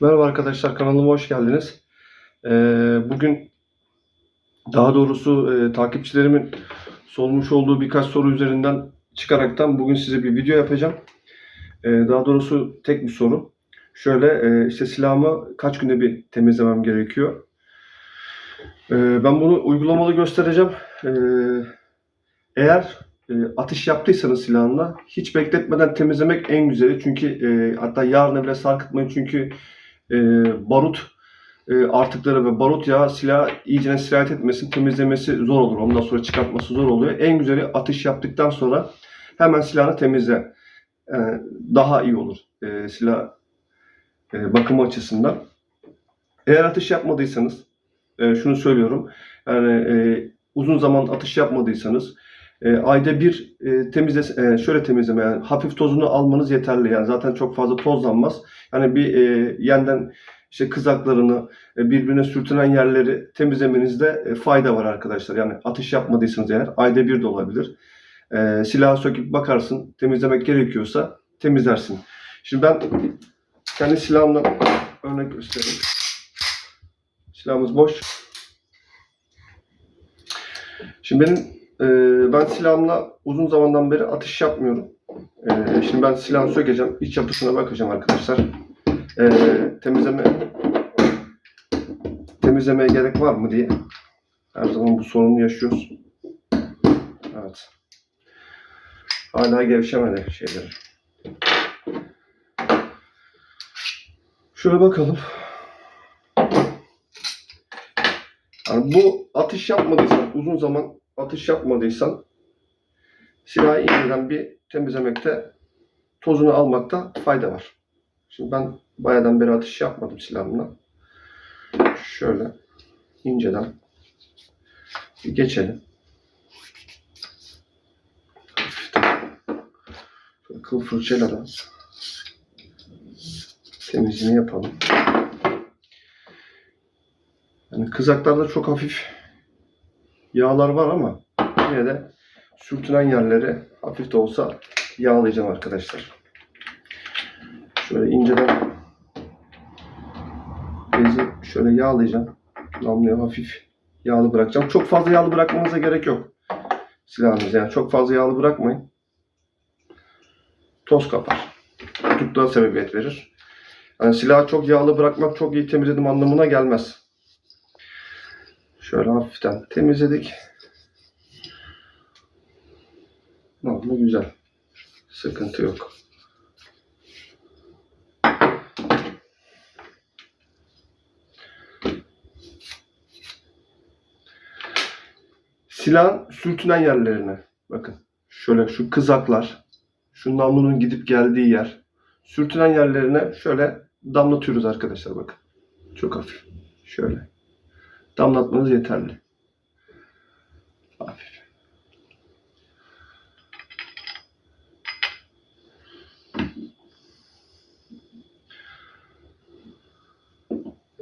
Merhaba arkadaşlar kanalıma hoş geldiniz. Ee, bugün daha doğrusu e, takipçilerimin sormuş olduğu birkaç soru üzerinden çıkaraktan bugün size bir video yapacağım. Ee, daha doğrusu tek bir soru. Şöyle e, işte silahımı kaç günde bir temizlemem gerekiyor. Ee, ben bunu uygulamalı göstereceğim. Ee, eğer e, atış yaptıysanız silahınla hiç bekletmeden temizlemek en güzeli. Çünkü e, hatta yarına bile sarkıtmayın çünkü e, barut e, artıkları ve barut yağı silah iyicene sirayet etmesin, temizlemesi zor olur. Ondan sonra çıkartması zor oluyor. En güzeli atış yaptıktan sonra hemen silahını temizle. E, daha iyi olur e, silah e, bakımı açısından. Eğer atış yapmadıysanız, e, şunu söylüyorum. Yani e, uzun zaman atış yapmadıysanız e, ayda bir e, temizle, e, şöyle temizleme yani hafif tozunu almanız yeterli. Yani zaten çok fazla tozlanmaz. Yani bir e, yeniden işte kızaklarını, e, birbirine sürtünen yerleri temizlemenizde e, fayda var arkadaşlar. Yani atış yapmadıysanız eğer ayda bir de olabilir. E, silahı söküp bakarsın, temizlemek gerekiyorsa temizlersin. Şimdi ben kendi silahımla örnek göstereyim. Silahımız boş. Şimdi benim e, ben silahımla uzun zamandan beri atış yapmıyorum. E, şimdi ben silahı sökeceğim. İç yapısına bakacağım arkadaşlar. E, temizleme temizlemeye gerek var mı diye. Her zaman bu sorunu yaşıyoruz. Evet. Hala gevşemedi şeyleri. Şöyle bakalım. Yani bu atış yapmadıysan, uzun zaman atış yapmadıysan silahı yeniden bir temizlemekte, tozunu almakta fayda var. Şimdi ben bayağıdan beri atış yapmadım silahımla. Şöyle inceden bir geçelim. Şöyle kıl fırçayla da temizliğini yapalım. Yani kızaklarda çok hafif yağlar var ama yine de sürtünen yerleri hafif de olsa yağlayacağım arkadaşlar. Şöyle inceden bezi şöyle yağlayacağım. Namluyu hafif yağlı bırakacağım. Çok fazla yağlı bırakmanıza gerek yok. Silahınız yani çok fazla yağlı bırakmayın. Toz kapar. Tutukluğa sebebiyet verir. Yani silahı çok yağlı bırakmak çok iyi temizledim anlamına gelmez. Şöyle hafiften temizledik. Namlu güzel. Sıkıntı yok. Silahın sürtünen yerlerine bakın. Şöyle şu kızaklar, şu namlunun gidip geldiği yer. Sürtünen yerlerine şöyle damlatıyoruz arkadaşlar bakın. Çok hafif. Şöyle. Damlatmanız yeterli. Hafif.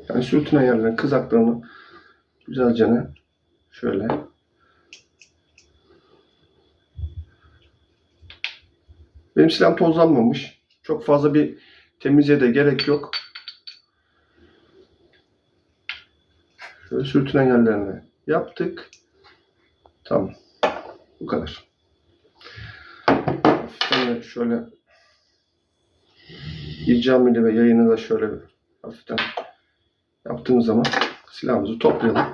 Yani sürtünen yerlerin kızaklarını güzelce şöyle Benim silahım tozlanmamış. Çok fazla bir temizliğe de gerek yok. Sürtünen yerlerine yaptık. Tamam. Bu kadar. Hafiften şöyle icamıyla ve yayını da şöyle hafiften yaptığımız zaman silahımızı toplayalım.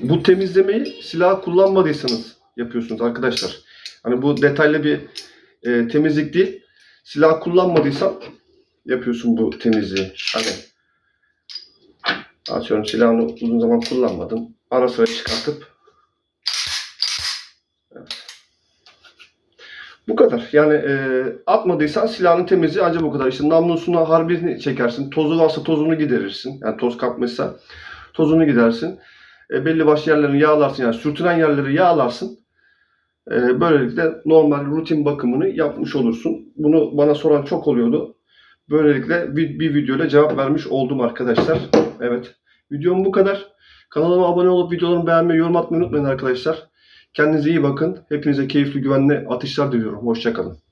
Bu temizlemeyi silah kullanmadıysanız yapıyorsunuz arkadaşlar. Hani bu detaylı bir e, temizlik değil. Silah kullanmadıysan yapıyorsun bu temizliği. Hani atıyorum silahını uzun zaman kullanmadın. Ara sıra çıkartıp. Bu kadar. Yani e, atmadıysan silahın temizliği ancak bu kadar. İşte namlusuna harbini çekersin. Tozu varsa tozunu giderirsin. Yani toz kapmışsa tozunu gidersin. E, belli başlı yerlerini yağlarsın. Yani sürtünen yerleri yağlarsın. E, böylelikle normal rutin bakımını yapmış olursun. Bunu bana soran çok oluyordu. Böylelikle bir, bir videoyla cevap vermiş oldum arkadaşlar. Evet. Videom bu kadar. Kanalıma abone olup videolarımı beğenmeyi, yorum atmayı unutmayın arkadaşlar. Kendinize iyi bakın. Hepinize keyifli, güvenli atışlar diliyorum. Hoşçakalın.